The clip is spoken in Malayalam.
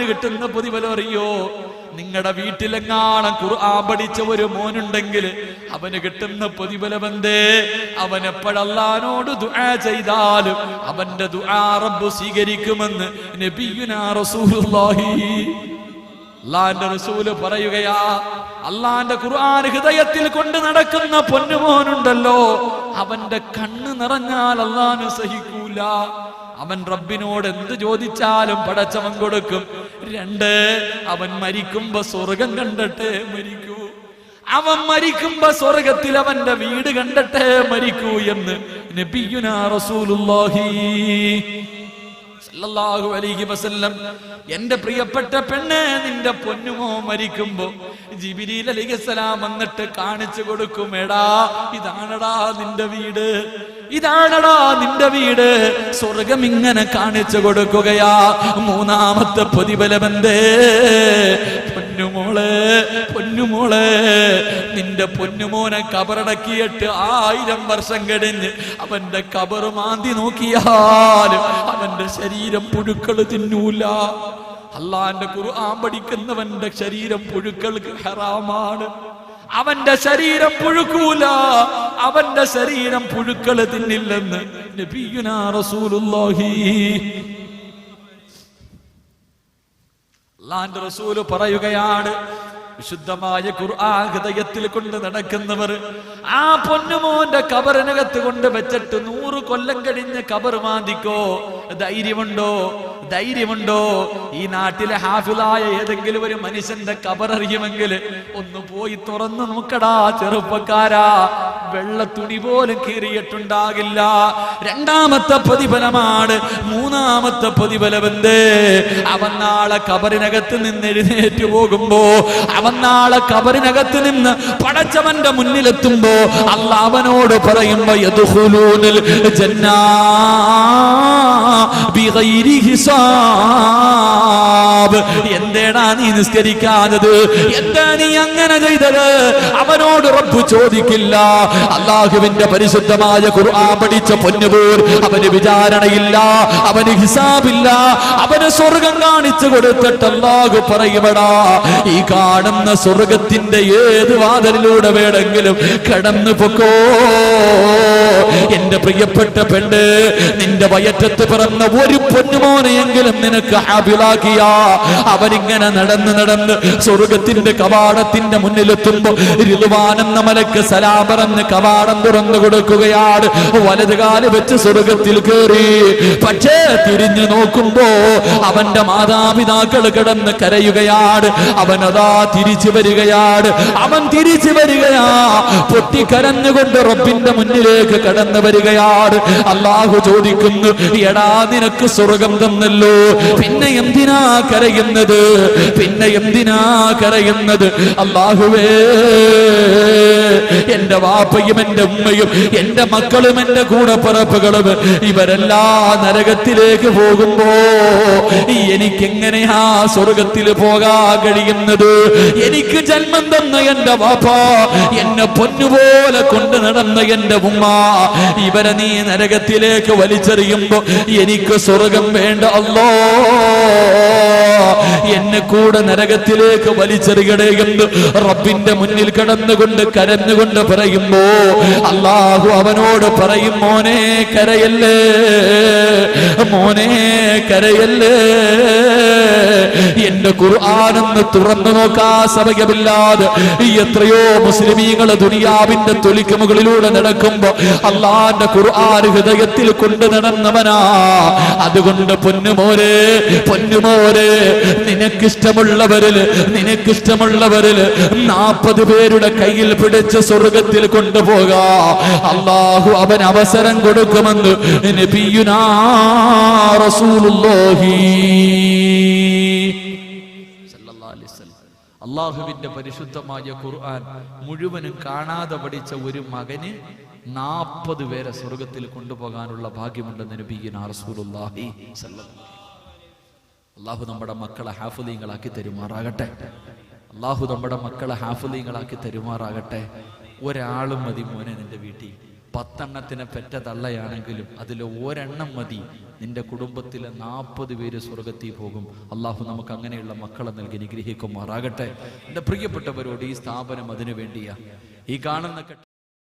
കിട്ടുന്ന പ്രതിഫലം അറിയോ? നിങ്ങളുടെ വീട്ടിലെങ്ങാണം ഖുർആൻ പഠിച്ച ഒരു മോനുണ്ടെങ്കിൽ അവന് കിട്ടുന്ന പ്രതിഫലം എന്തേ? അവൻ എപ്പോഴല്ലാനോട് ദുആ ചെയ്താലും അവന്റെ ദുആ റബ്ബ് സ്വീകരിക്കുമെന്ന് നബിയുനാ റസൂലുള്ളാഹി. അള്ളാന്റെ റസൂൽ പറയുകയാ അള്ളാന്റെ ഖുർആൻ ഹൃദയത്തിൽ കൊണ്ട് നടക്കുന്ന പൊന്നുമോനുണ്ടല്ലോ അവന്റെ കണ്ണ് നിറഞ്ഞാൽ അള്ളാന് സഹിക്കൂല. അവൻ റബ്ബിനോട് എന്ത് ചോദിച്ചാലും പടച്ചവൻ കൊടുക്കും. രണ്ട് അവൻ മരിക്കുമ്പോ സ്വർഗം കണ്ടിട്ട് മരിക്കൂ. അവൻ മരിക്കുമ്പോ സ്വർഗത്തിൽ അവന്റെ വീട് കണ്ടിട്ട് മരിക്കൂ എന്ന് നബിയുനാ റസൂലുള്ളാഹി അലൈഹി വസല്ലം. എന്റെ പ്രിയപ്പെട്ട പെണ്ണ് നിന്റെ പൊന്നുമോ മരിക്കുമ്പോ ജിബിരിൽ അലിഖലാം വന്നിട്ട് കാണിച്ചു കൊടുക്കും എടാ ഇതാണടാ നിന്റെ വീട്. ഇതാണടാ നിന്റെ വീട്. സ്വർഗം ഇങ്ങനെ കാണിച്ചു കൊടുക്കുകയാ. മൂന്നാമത്തെ പ്രതിഫലമെന്തേ? പൊന്നുമോളെ പൊന്നുമോളെ നിന്റെ പൊന്നുമോനെ കബറടക്കിയിട്ട് ആയിരം വർഷം കഴിഞ്ഞ് അവന്റെ കബറ് മാന്തി നോക്കിയാൽ അവന്റെ ശരീരം പുഴുക്കൾ തിന്നൂല. അള്ളാന്റെ ഖുർആൻ പഠിക്കുന്നവന്റെ ശരീരം പുഴുക്കൾക്ക് ഹറാമാണ്. അവന്റെ ശരീരം പുഴുക്കൂല. അവന്റെ ശരീരം പുഴുക്കൾ തിന്നില്ലെന്ന് റസൂൽ പറയുകയാണ് വിശുദ്ധമായ ഖുർആൻ ഹൃദയത്തിൽ കൊണ്ട് നടക്കുന്നവർ ആ പൊന്നുമോന്റെ കബറിനകത്ത് കൊണ്ട് വെച്ചിട്ട് നൂറ് കൊല്ലം കഴിഞ്ഞ് കബർ മാന്തിക്കോ ധൈര്യമുണ്ടോ? ധൈര്യമുണ്ടോ? ഈ നാട്ടിലെ ഹാഫിലായ ഏതെങ്കിലും ഒരു മനുഷ്യന്റെ കബറിയുമെങ്കിൽ ഒന്ന് പോയി തുറന്നു നോക്കടാ ചെറുപ്പക്കാരാ. വെള്ള തുണി പോലും കീറിയിട്ടുണ്ടാകില്ല. രണ്ടാമത്തെ പ്രതിഫലമാണ് മൂന്നാമത്തെ പ്രതിഫലമെന്തേ? അവൻ നാളെ കബറിനകത്ത് നിന്ന് എഴുന്നേറ്റ് പോകുമ്പോ അവൻ നാളെ കബറിനകത്ത് നിന്ന് പടച്ചവന്റെ മുന്നിലെത്തുമ്പോ അല്ല അവനോട് പറയുമ്പോ യദ്ഖുലൂനൽ ബിഗൈരി ഹിസാബ് എന്തേടാ നീ നിസ്കരിക്കാത്തത് എന്താ നീ അങ്ങനെ ചെയ്തത്? അവനോട് റബ്ബ് ചോദിക്കില്ല. അള്ളാഹുവിന്റെ പരിശുദ്ധമായ ഖുർആൻ പഠിച്ച പൊന്നുപോർ അവന് വിചാരണയില്ല അവന് ഹിസാബില്ല അവന് സ്വർഗം കാണിച്ചു കൊടുത്തിട്ട് അള്ളാഹു പറയുവടാ ഈ കാണുന്ന സ്വർഗത്തിന്റെ ഏത് വാതിലൂടെ വേണമെങ്കിലും കടന്നു പൊക്കോ? എന്റെ പ്രിയപ്പെട്ട പെണ്ണ് നിന്റെ വയറ്റത്ത് പിറന്ന ഒരു പൊന്നുമോനെയെങ്കിലും നിനക്ക് ഹാബിലാക്കിയ അവനിങ്ങനെ നടന്ന് നടന്ന് സ്വർഗത്തിന്റെ കവാടത്തിന്റെ മുന്നിലെത്തുമ്പോ ഋതുവാനെന്ന മലക്ക് സലാപറന്ന് കവാടം തുറന്നു കൊടുക്കുകയാണ്. വലത് കാൽ വെച്ച് സ്വർഗത്തിൽ കയറി പക്ഷേ തിരിഞ്ഞു നോക്കുമ്പോ അവന്റെ മാതാപിതാക്കൾ കിടന്ന് കരയുകയാണ്. അവനതാ തിരിച്ചു വരികയാണ്. അവൻ തിരിച്ചു വരികയാ. പൊട്ടിക്കരഞ്ഞുകൊണ്ട് റബ്ബിന്റെ മുന്നിലേക്ക് കടന്നു വരികയാണ്. അള്ളാഹു ചോദിക്കുന്നു എടാ നിനക്ക് സ്വർഗം തന്നല്ലോ. പിന്നെ എന്തിനാ കരയുന്നത്? പിന്നെ എന്തിനാ കരയുന്നത്? അള്ളാഹുവേ എന്റെ വാപ്പയും എന്റെ ഉമ്മയും എന്റെ മക്കളും എന്റെ കൂടെ പിറപ്പുകളും ഇവരെല്ലാം നരകത്തിലേക്ക് പോകുമ്പോ എനിക്കെങ്ങനെയാ സ്വർഗത്തിൽ പോകാൻ കഴിയുന്നത്? എനിക്ക് ജന്മം തന്ന എന്റെ വാപ്പ എന്നെ പൊന്നുപോലെ കൊണ്ടു നടന്ന എന്റെ ഉമ്മ ഇവരെ നീ നരകത്തിലേക്ക് വലിച്ചെറിയുമ്പോ എനിക്ക് സ്വർഗം വേണ്ട അല്ലോ. എന്നെ കൂടെ നരകത്തിലേക്ക് വലിച്ചെറികടേ എന്ന് റബ്ബിന്റെ മുന്നിൽ കിടന്നുകൊണ്ട് കരഞ്ഞുകൊണ്ട് പറയുമ്പോ അള്ളാഹു അവനോട് പറയും മോനെ കരയല്ലേ? മോനെ കരയല്ലേ? എന്റെ ഖുർആാനെന്ന് തുറന്നു നോക്കാ സമയമില്ലാതെ ഈ എത്രയോ മുസ്ലിമീങ്ങൾ ദുനിയാവിന്റെ തൊലിക്ക് മുകളിലൂടെ നടക്കുമ്പോ അള്ളാന്റെ ഖുർആൻ ഹൃദയത്തിൽ കൊണ്ടു നടന്നവനാ. അതുകൊണ്ട് പൊന്നുമോരെ പൊന്നുമോരെ നിനക്കിഷ്ടമുള്ളവരിൽ നിനക്കിഷ്ടമുള്ളവരിൽ നാപ്പത് പേരുടെ കയ്യിൽ പിടിച്ച് സ്വർഗത്തിൽ കൊണ്ടുപോകാ. അള്ളാഹു അവൻ അവസരം കൊടുക്കുമെന്ന് നബിയുനാ റസൂലുള്ളാഹി. അള്ളാഹുവിന്റെ പരിശുദ്ധമായ ഖുർആൻ മുഴുവനും കാണാതെ പഠിച്ച ഒരു മകന് നാൽപ്പത് പേരെ സ്വർഗത്തിൽ കൊണ്ടുപോകാനുള്ള ഭാഗ്യമുണ്ടെന്ന് അള്ളാഹു നമ്മുടെ മക്കളെ ഹാഫുലീങ്ങളാക്കി തരുമാറാകട്ടെ. അള്ളാഹു നമ്മുടെ മക്കളെ ഹാഫുലീങ്ങളാക്കി തരുമാറാകട്ടെ. ഒരാളും മതി മോനെ നിന്റെ വീട്ടിൽ. പത്തെണ്ണത്തിനെ പെറ്റ തള്ളയാണെങ്കിലും അതിൽ ഒരെണ്ണം മതി. നിന്റെ കുടുംബത്തിലെ നാൽപ്പത് പേര് സ്വർഗത്തിൽ പോകും. അള്ളാഹു നമുക്ക് അങ്ങനെയുള്ള മക്കളെ നൽകി നിഗ്രഹിക്കുമാറാകട്ടെ എന്റെ പ്രിയപ്പെട്ടവരോട് ഈ സ്ഥാപനം അതിനു വേണ്ടിയാ. ഈ കാണുന്ന